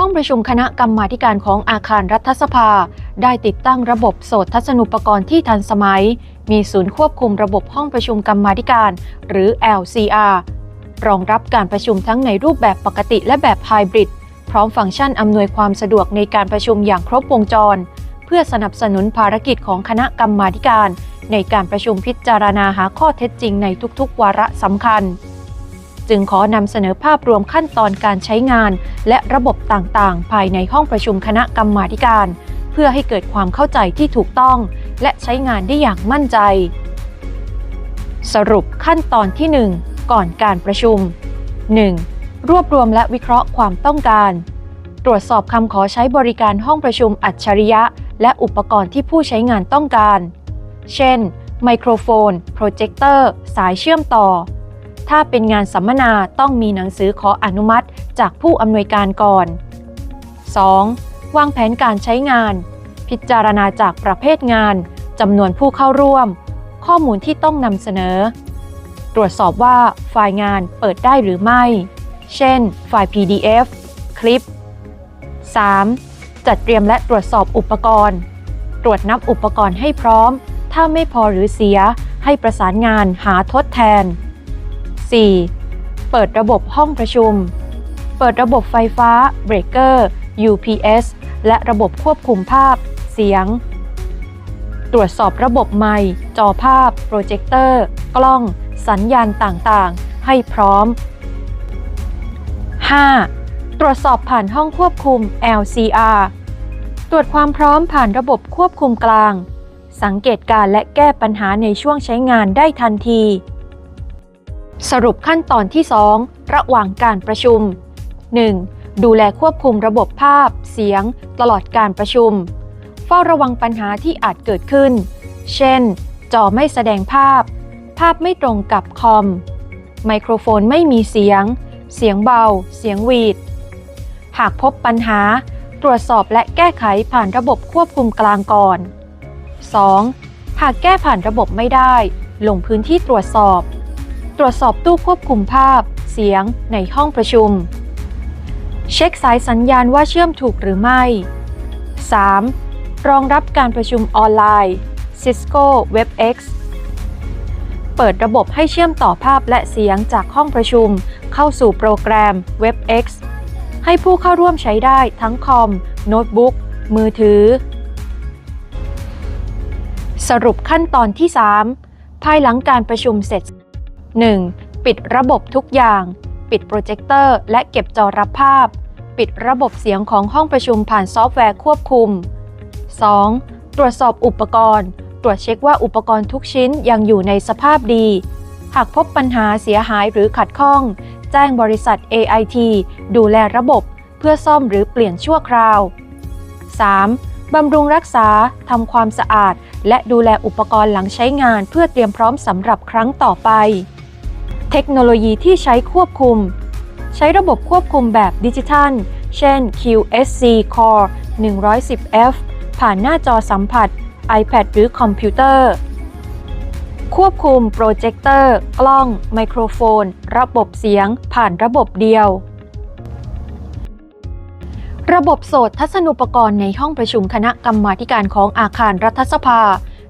ห้องประชุมคณะกรรมาการของอาคารรัฐสภา ได้ติดตั้งระบบโสตทัศนุปกรณ์ที่ทันสมัย มีศูนย์ควบคุมระบบห้องประชุมกรรมาการ หรือ LCR รองรับการประชุมทั้งในรูปแบบปกติและแบบไฮบริด พร้อมฟังก์ชันอำนวยความสะดวกในการประชุมอย่างครบวงจร เพื่อสนับสนุนภารกิจของคณะกรรมาการ ในการประชุมพิจารณาหาข้อเท็จจริงในทุกๆ วาระสำคัญ จึงขอนำเสนอภาพรวมขั้นตอนการใช้งาน และระบบต่างๆ ภายในห้องประชุมคณะกรรมาการ เพื่อให้เกิดความเข้าใจที่ถูกต้อง และใช้งานได้อย่างมั่นใจ สรุปขั้นตอนที่ 1 ก่อนการประชุม 1. รวบรวมและวิเคราะห์ความต้องการ ตรวจสอบคำขอใช้บริการห้องประชุมอัจฉริยะ และอุปกรณ์ที่ผู้ใช้งานต้องการ เช่น ไมโครโฟน โปรเจคเตอร์ สายเชื่อมต่อ ถ้าเป็นงานสัมมนาต้องมีหนังสือขออนุมัติจากผู้อำนวยการก่อน 2. วางแผนการใช้งาน พิจารณาจากประเภทงานจำนวนผู้เข้าร่วม ข้อมูลที่ต้องนำเสนอ ตรวจสอบว่าไฟล์งานเปิดได้หรือไม่ เช่น ไฟล์ PDF คลิป 3. จัดเตรียมและตรวจสอบอุปกรณ์ ตรวจนับอุปกรณ์ให้พร้อม ถ้าไม่พอหรือเสียให้ประสานงานหาทดแทน 4. เปิดระบบห้องประชุม เปิดระบบไฟฟ้าเบรกเกอร์ UPS และระบบควบคุมภาพ เสียง ตรวจสอบระบบไมค์จอภาพ โปรเจคเตอร์ กล้อง สัญญาณต่างๆ ให้พร้อม 5. ตรวจสอบผ่านห้องควบคุม LCR ตรวจความพร้อมผ่านระบบควบคุมกลาง สังเกตการและแก้ปัญหาในช่วงใช้งานได้ทันที สรุปขั้นตอนที่ 2 ระหว่างการประชุม 1. ดูแลควบคุมระบบภาพ เสียง ตลอดการประชุม เฝ้าระวังปัญหาที่อาจเกิดขึ้น เช่น จอไม่แสดงภาพ ภาพไม่ตรงกับคอม ไมโครโฟนไม่มีเสียง เสียงเบา เสียงหวีด หากพบปัญหา ตรวจสอบและแก้ไขผ่านระบบควบคุมกลางก่อน 2. หากแก้ผ่านระบบไม่ได้ ลงพื้นที่ตรวจสอบ ตรวจสอบตู้ควบคุมภาพ เสียงในห้องประชุม เช็คสายสัญญาณว่าเชื่อมถูกหรือไม่ 3. รองรับการประชุมออนไลน์ Cisco WebEx เปิดระบบให้เชื่อมต่อภาพและเสียงจากห้องประชุม เข้าสู่โปรแกรม WebEx ให้ผู้เข้าร่วมใช้ได้ทั้งคอม โน้ตบุ๊ก มือถือ สรุปขั้นตอนที่ 3 ภายหลังการประชุมเสร็จ 1. ปิดระบบทุกอย่าง ปิดโปรเจคเตอร์และเก็บจอรับภาพ ปิดระบบเสียงของห้องประชุมผ่านซอฟต์แวร์ควบคุม 2. ตรวจสอบอุปกรณ์ ตรวจเช็คว่าอุปกรณ์ทุกชิ้นยังอยู่ในสภาพดี หากพบปัญหาเสียหายหรือขัดข้อง แจ้งบริษัท AIT ดูแลระบบ เพื่อซ่อมหรือเปลี่ยนชั่วคราว 3. บำรุงรักษา ทำความสะอาด และดูแลอุปกรณ์หลังใช้งานเพื่อเตรียมพร้อมสำหรับครั้งต่อไป ทคโนโลยีที่ใช้ควบคุม ใช้ระบบควบคุมแบบดิจิทัล เช่น QSC Core 110F ผ่านหน้าจอสัมผัส iPad หรือคอมพิวเตอร์ ควบคุมโปรเจคเตอร์ กล้อง ไมโครโฟน ระบบเสียง ผ่านระบบเดียว ระบบโสตทัศนุปกรณ์ในห้องประชุมคณะกรรมาการของอาคารรัฐสภา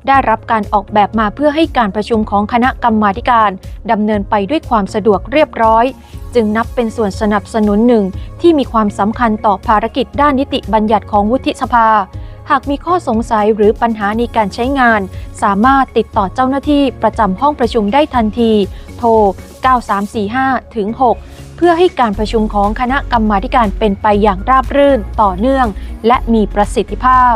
ได้รับการออกแบบมาเพื่อให้การประชุมของคณะกรรมาการดำเนินไปด้วยความสะดวกเรียบร้อย จึงนับเป็นส่วนสนับสนุนหนึ่งที่มีความสำคัญต่อภารกิจด้านนิติบัญญัติของวุฒิสภา หากมีข้อสงสัยหรือปัญหาในการใช้งาน สามารถติดต่อเจ้าหน้าที่ประจำห้องประชุมได้ทันที โทร 9345ถึง6เพื่อให้การประชุมของคณะกรรมาการเป็นไปอย่างราบรื่น ต่อเนื่อง และมีประสิทธิภาพ